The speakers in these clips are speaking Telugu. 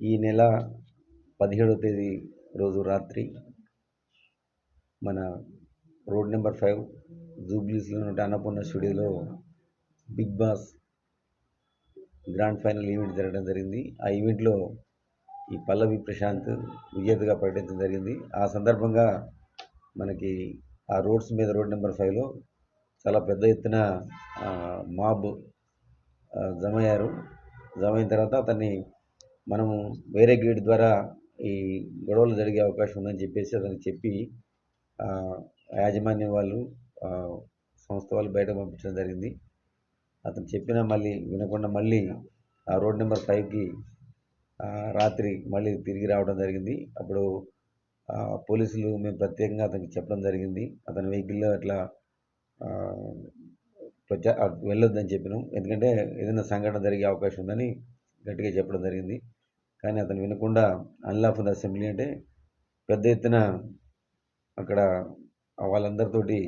ఈ నెల పదిహేడవ తేదీ రోజు రాత్రి మన రోడ్ నెంబర్ ఫైవ్ జూబ్లీస్లో అన్నపూర్ణ స్టూడియోలో big boss grand final event జరగడం జరిగింది. ఆ ఈవెంట్లో ఈ పల్లవి ప్రశాంత్ విజేతగా ప్రకటించడం జరిగింది. ఆ సందర్భంగా మనకి ఆ రోడ్స్ మీద రోడ్ నెంబర్ ఫైవ్లో చాలా పెద్ద ఎత్తున మాబ్ జమయ్యారు జమ అయ్యారు. జమ అయిన తర్వాత అతన్ని మనము వేరే గేట్ ద్వారా ఈ గొడవలు జరిగే అవకాశం ఉందని చెప్పేసి అతనికి చెప్పి యాజమాన్యం వాళ్ళు సంస్థ వాళ్ళు బయట పంపించడం జరిగింది. అతను చెప్పినా మళ్ళీ వినకుండా మళ్ళీ ఆ రోడ్ నెంబర్ ఫైవ్కి రాత్రి మళ్ళీ తిరిగి రావడం జరిగింది. అప్పుడు పోలీసులు మేము ప్రత్యేకంగా అతనికి చెప్పడం జరిగింది. అతని వెహికల్లో అట్లా ప్రచా వెళ్ళొద్దని చెప్పినాం. ఎందుకంటే ఏదైనా సంఘటన జరిగే అవకాశం ఉందని గట్టిగా చెప్పడం జరిగింది. కానీ అతను వినకుండా అన్లాఫుల్ అసెంబ్లీ అంటే పెద్ద ఎత్తున అక్కడ వాళ్ళందరితోటి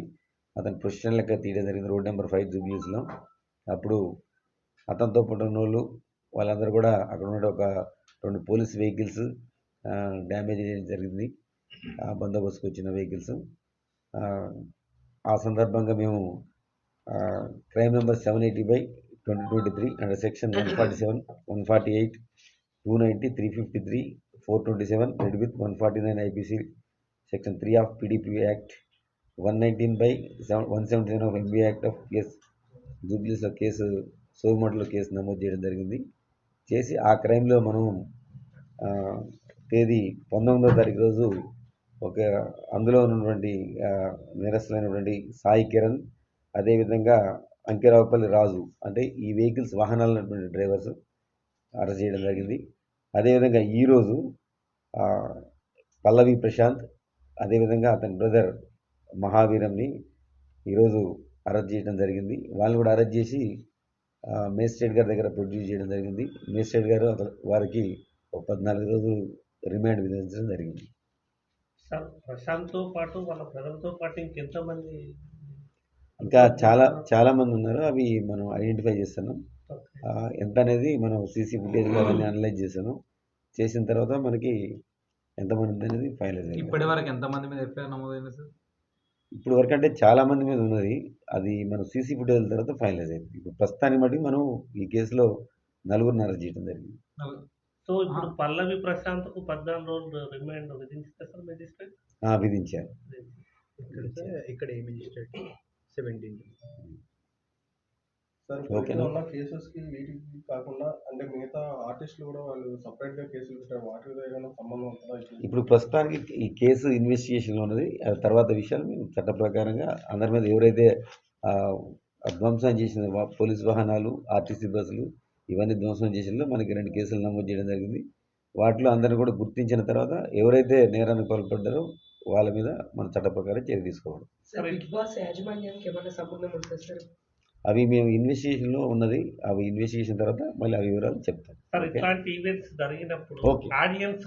అతని ప్రొఫెషన్ లెక్క తీయడం జరిగింది. రోడ్ నెంబర్ ఫైవ్ జూబ్లీస్లో. అప్పుడు అతనితో పాటు ఉన్న వాళ్ళు వాళ్ళందరూ కూడా అక్కడ ఉన్న ఒక రెండు పోలీస్ వెహికల్స్ డ్యామేజ్ చేయడం జరిగింది. ఆ బందోబస్తుకు వచ్చిన వెహికల్స్. ఆ సందర్భంగా మేము crime number seven eighty by twenty twenty three and section one forty seven one forty eight two ninety three fifty three four twenty seven read with one forty nine IPC section three of PDP act one nineteen by seven one seventy seven of MB act of case జూబ్లీస్లో case సోమటలో కేసు నమోదు చేయడం జరిగింది. చేసి ఆ క్రైమ్లో మనం తేదీ పంతొమ్మిదవ తారీఖు రోజు ఒక అందులో ఉన్నటువంటి ఆ, సాయి కిరణ్ అదేవిధంగా అంకిరావుపల్లి రాజు అంటే ఈ వెహికల్స్ వాహనాలు డ్రైవర్స్ అరెస్ట్ చేయడం జరిగింది. అదేవిధంగా ఈరోజు పల్లవి ప్రశాంత్ అదేవిధంగా అతని బ్రదర్ మహావీరంని ఈరోజు అరెస్ట్ చేయడం జరిగింది. వాళ్ళని కూడా అరెస్ట్ చేసి మేజిస్ట్రేట్ గారి దగ్గర ప్రొడ్యూస్ చేయడం జరిగింది. మేజిస్ట్రేట్ గారు వారికి ఒక పద్నాలుగు రోజులు రిమాండ్ విధించడం జరిగింది. ప్రశాంత్తో పాటు వాళ్ళ బ్రదర్తో పాటు ఇంకెంతమంది ఇంకా చాలా చాలా మంది ఉన్నారు. అవి మనం ఐడెంటిఫై చేస్తున్నాం. ఎంత అనేది మనం సీసీ ఫుటేజ్ అవన్నీ అనలైజ్ చేసాను చేసిన తర్వాత మనకి ఎంతమంది ఉంది అనేది ఫైనలైజ్ అయింది ఇప్పటి వరకు ఎంతమంది మీద ఎఫ్ఐఆర్ నమోదైంది సార్? ఇప్పుడు వరకు అంటే చాలా మంది మీద ఉన్నది. అది మనం సీసీ ఫుటేజ్ తర్వాత ఫైనలైజ్ అయింది ఇప్పుడు ప్రస్తుతానికి బట్టి మనం ఈ కేసులో నలుగురిని అరెస్ట్ చేయడం జరిగింది. సో ఇప్పుడు పల్లవి ప్రశాంత్కు పద్నాలుగు రోజులు రిమాండ్ విధించితే సార్ మెజిస్ట్రేట్? ఆ, విధించారు. ఇక్కడ ఏ మెజిస్ట్రేట్? సెవెంటీన్. సార్ ఉన్న కేసెస్కి వీటికి కాకుండా అంటే మిగతా ఆర్టిస్టులు కూడా వాళ్ళు సపరేట్గా కేసులు పెట్టారు. వాటితో ఏదైనా సంబంధం ఉంటుందా ఇప్పుడు? ప్రస్తుతానికి ఈ కేసు ఇన్వెస్టిగేషన్లో ఉన్నది. ఆ తర్వాత విషయాలు మేము చట్ట ప్రకారంగా అందరి మీద ఎవరైతే ధ్వంసం చేసిన వా- పోలీస్ వాహనాలు ఆర్టీసీ బస్సులు ఇవన్నీ ధ్వంసం చేసినలో మనకి రెండు కేసులు నమోదు చేయడం జరిగింది. వాటిలో అందరిని కూడా గుర్తించిన తర్వాత ఎవరైతే నేరానికి పాల్పడ్డారో వాళ్ళ మీద మన చట్ట ప్రకారం చర్య తీసుకోవాలి. సార్ బిగ్ బాస్ యాజమాన్యానికి ఏమైనా సంబంధం ఉంటుంది సార్? అవి మేము ఇన్వెస్టిగేషన్లో ఉన్నది అవి ఇన్వెస్టిగేషన్ తర్వాత మళ్ళీ ఆ వివరాలు చెప్తాం సార్? ఇట్లాంటి ఈవెంట్స్ జరిగినప్పుడు ఓకే. ఆడియన్స్